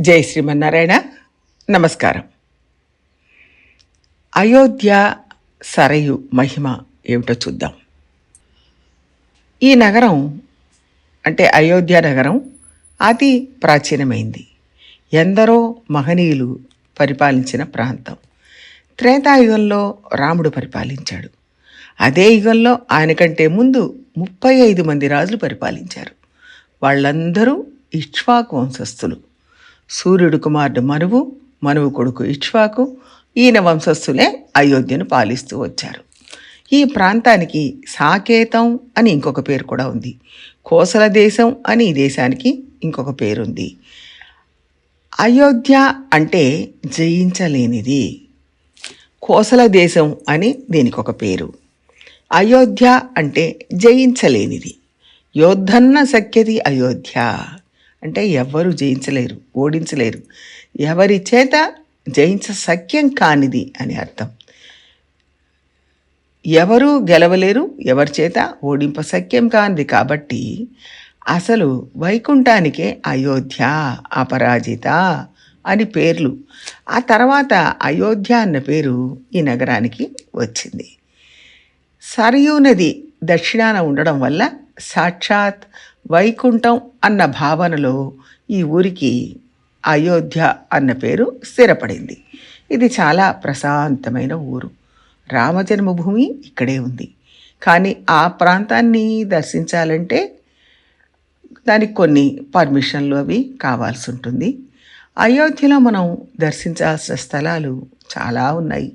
జై శ్రీమన్నారాయణ. నమస్కారం. అయోధ్య సరయు మహిమ ఏమిటో చూద్దాం. ఈ నగరం అంటే అయోధ్య నగరం అతి ప్రాచీనమైంది. ఎందరో మహనీయులు పరిపాలించిన ప్రాంతం. త్రేతాయుగంలో రాముడు పరిపాలించాడు. అదే యుగంలో ఆయన కంటే ముందు ముప్పై ఐదు మంది రాజులు పరిపాలించారు. వాళ్ళందరూ ఇక్ష్వాకు వంశస్థులు. సూర్యుడు కుమారుడు మనువు మనువు కొడుకు ఇక్ష్వాకు ఈయన వంశస్థులే అయోధ్యను పాలిస్తూ వచ్చారు. ఈ ప్రాంతానికి సాకేతం అని ఇంకొక పేరు కూడా ఉంది. కోసల దేశం అని ఈ దేశానికి ఇంకొక పేరుంది. అయోధ్య అంటే జయించలేనిది. కోసల దేశం అని దీనికి ఒక పేరు. అయోధ్య అంటే జయించలేనిది. యోద్ధన్న సఖ్యది అయోధ్య. అంటే ఎవ్వరు జయించలేరు ఓడించలేరు. ఎవరి చేత జయించ సఖ్యం కానిది అని అర్థం. ఎవరు గెలవలేరు ఎవరి చేత ఓడింప సఖ్యం కానిది కాబట్టి అసలు వైకుంఠానికే అయోధ్య అపరాజిత అని పేర్లు. ఆ తర్వాత అయోధ్య అన్న పేరు ఈ నగరానికి వచ్చింది. సరయూ నది దక్షిణాన ఉండడం వల్ల సాక్షాత్ వైకుంఠం అన్న భావనలో ఈ ఊరికి అయోధ్య అన్న పేరు స్థిరపడింది. ఇది చాలా ప్రశాంతమైన ఊరు. రామజన్మభూమి ఇక్కడే ఉంది. కానీ ఆ ప్రాంతాన్ని దర్శించాలంటే దానికి కొన్ని పర్మిషన్లు అవి కావాల్సి ఉంటుంది. అయోధ్యలో మనం దర్శించాల్సిన స్థలాలు చాలా ఉన్నాయి.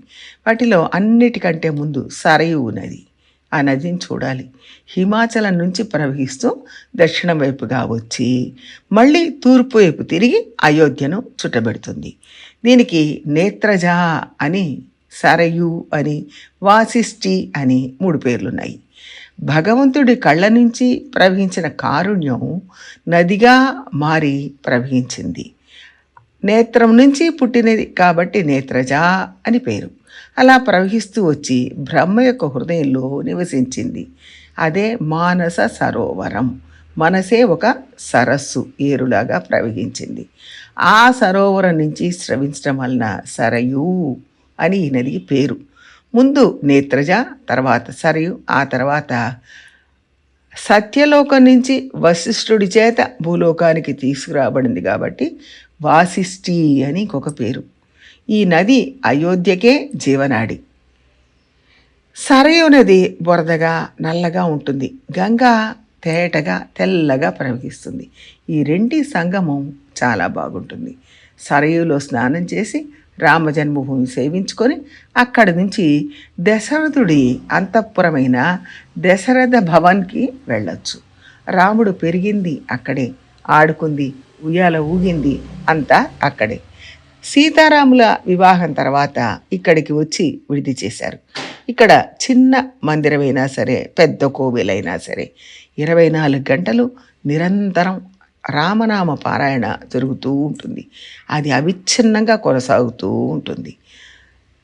వాటిలో అన్నిటికంటే ముందు సరయు నది. ఆ నదిని చూడాలి. హిమాచలం నుంచి ప్రవహిస్తూ దక్షిణం వైపుగా వచ్చి మళ్ళీ తూర్పు వైపు తిరిగి అయోధ్యను చుట్టబెడుతుంది. దీనికి నేత్రజ అని సరయు అని వాసిష్ఠి అని మూడు పేర్లున్నాయి. భగవంతుడి కళ్ళ నుంచి ప్రవహించిన కారుణ్యం నదిగా మారి ప్రవహించింది. నేత్రం నుంచి పుట్టినది కాబట్టి నేత్రజ అని పేరు. అలా ప్రవహిస్తూ వచ్చి బ్రహ్మ యొక్క హృదయంలో నివసించింది. అదే మానస సరోవరం. మనసే ఒక సరస్సు ఏరులాగా ప్రవహించింది. ఆ సరోవరం నుంచి స్రవించడం వలన సరయు అని ఈ నదికి పేరు. ముందు నేత్రజ తర్వాత సరయు ఆ తర్వాత సత్యలోకం నుంచి వశిష్ఠుడి చేత భూలోకానికి తీసుకురాబడింది కాబట్టి వాసిష్ఠి అని ఇంకొక పేరు. ఈ నది అయోధ్యకే జీవనాడి. సరయు నది బురదగా నల్లగా ఉంటుంది. గంగా తేటగా తెల్లగా ప్రవహిస్తుంది. ఈ రెండి సంగమం చాలా బాగుంటుంది. సరయులో స్నానం చేసి రామజన్మభూమి సేవించుకొని అక్కడి నుంచి దశరథుడి అంతఃపురమైన దశరథ భవన్కి వెళ్ళొచ్చు. రాముడు పెరిగింది అక్కడే. ఆడుకుంది ఉయ్యాల ఊగింది అంతా అక్కడే. సీతారాముల వివాహం తర్వాత ఇక్కడికి వచ్చి విడిది చేశారు. ఇక్కడ చిన్న మందిరమైనా సరే పెద్ద కోవిలైనా సరే ఇరవై నాలుగు గంటలు నిరంతరం రామనామ పారాయణ జరుగుతూ ఉంటుంది. అది అవిచ్ఛిన్నంగా కొనసాగుతూ ఉంటుంది.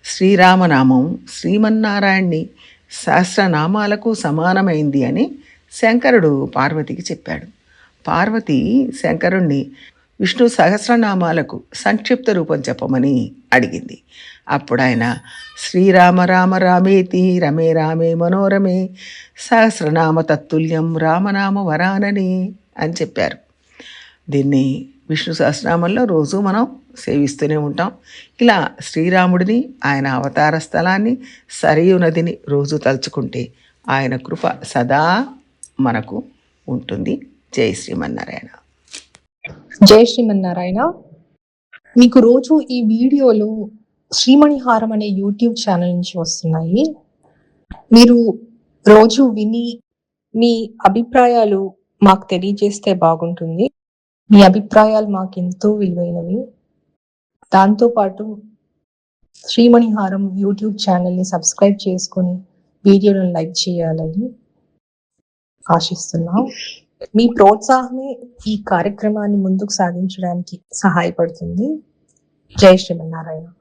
శ్రీరామనామం శ్రీమన్నారాయణ్ణి సహస్రనామాలకు సమానమైంది అని శంకరుడు పార్వతికి చెప్పాడు. పార్వతి శంకరుణ్ణి విష్ణు సహస్రనామాలకు సంక్షిప్త రూపం చెప్పమని అడిగింది. అప్పుడు ఆయన శ్రీరామ రామ రామేతి రమే రామే మనోరమే సహస్రనామ తత్తుల్యం రామనామ వరానని అని చెప్పారు. దీన్ని విష్ణు సహస్రనామంలో రోజు మనం సేవిస్తూనే ఉంటాం. ఇలా శ్రీరాముడిని ఆయన అవతార స్థలాన్ని సరియు నదిని రోజు తలుచుకుంటే ఆయన కృప సదా మనకు ఉంటుంది. జై శ్రీమన్నారాయణ. జై శ్రీమన్నారాయణ. మీకు రోజు ఈ వీడియోలు శ్రీమణిహారం అనే యూట్యూబ్ ఛానల్ నుంచి వస్తున్నాయి. మీరు రోజు విని మీ అభిప్రాయాలు మాకు తెలియజేస్తే బాగుంటుంది. మీ అభిప్రాయాలు మాకు ఎంతో విలువైనవి. దాంతోపాటు శ్రీమణిహారం యూట్యూబ్ ఛానల్ని సబ్స్క్రైబ్ చేసుకొని వీడియోలను లైక్ చేయాలని ఆశిస్తున్నాం. మీ ప్రోత్సాహమే ఈ కార్యక్రమాన్ని ముందుకు సాగించడానికి సహాయపడుతుంది. జై శ్రీమన్నారాయణ.